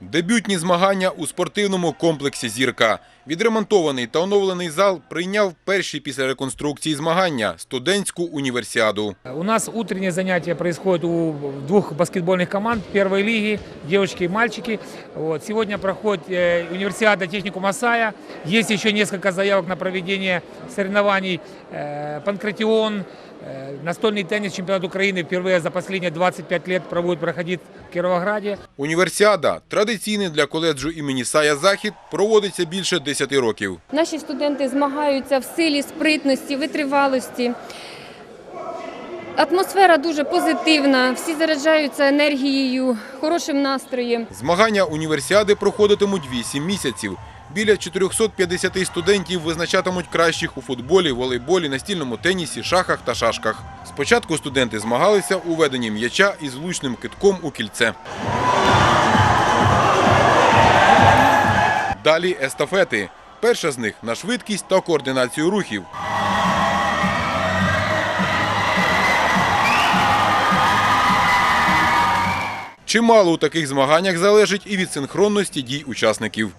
Дебютні змагання у спортивному комплексі «Зірка». Відремонтований та оновлений зал прийняв перші після реконструкції змагання – студентську універсіаду. У нас утренние занятия происходят у двух баскетбольных команд первой лиги, девочки и мальчики. Вот. Сегодня проходит э, универсиада техникума САЯ. Есть еще несколько заявок на проведение соревнований. Э, Панкратион, э, настольный теннис, чемпионат Украины впервые за последние 25 лет проводит, проходит в Кировограде. Універсіада – традиційний для коледжу імені Сая захід, проводиться більше 10 років. Наші студенти змагаються в силі, спритності, витривалості. Атмосфера дуже позитивна, всі заряджаються енергією, хорошим настроєм. Змагання універсіади проходитимуть 8 місяців. Біля 450 студентів визначатимуть кращих у футболі, волейболі, настільному тенісі, шахах та шашках. Спочатку студенти змагалися у веденні м'яча із влучним китком у кільце. Далі естафети. Перша з них на швидкість та координацію рухів. Чимало у таких змаганнях залежить і від синхронності дій учасників.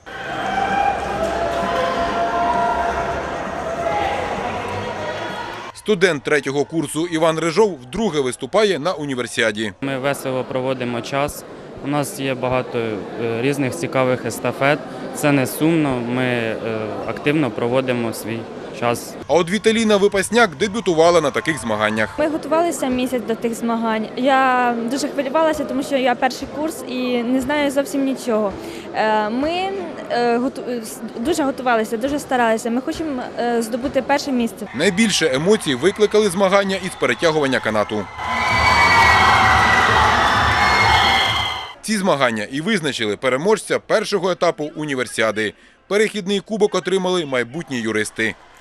Студент третього курсу Іван Рижов вдруге виступає на універсіаді. Ми весело проводимо час. У нас є багато е, різних цікавих естафет. Це не сумно. Ми е, активно проводимо свій час. А от Віталіна Випасняк дебютувала на таких змаганнях. Ми готувалися місяць до тих змагань. Я дуже хвилювалася, тому що я перший курс і не знаю зовсім нічого. Е, Ми е, дуже готувалися, дуже старалися. Ми хочемо е, здобути перше місце. Найбільше емоцій викликали змагання із перетягування канату. Ці змагання і визначили переможця першого етапу універсіади. Перехідний кубок отримали майбутні юристи.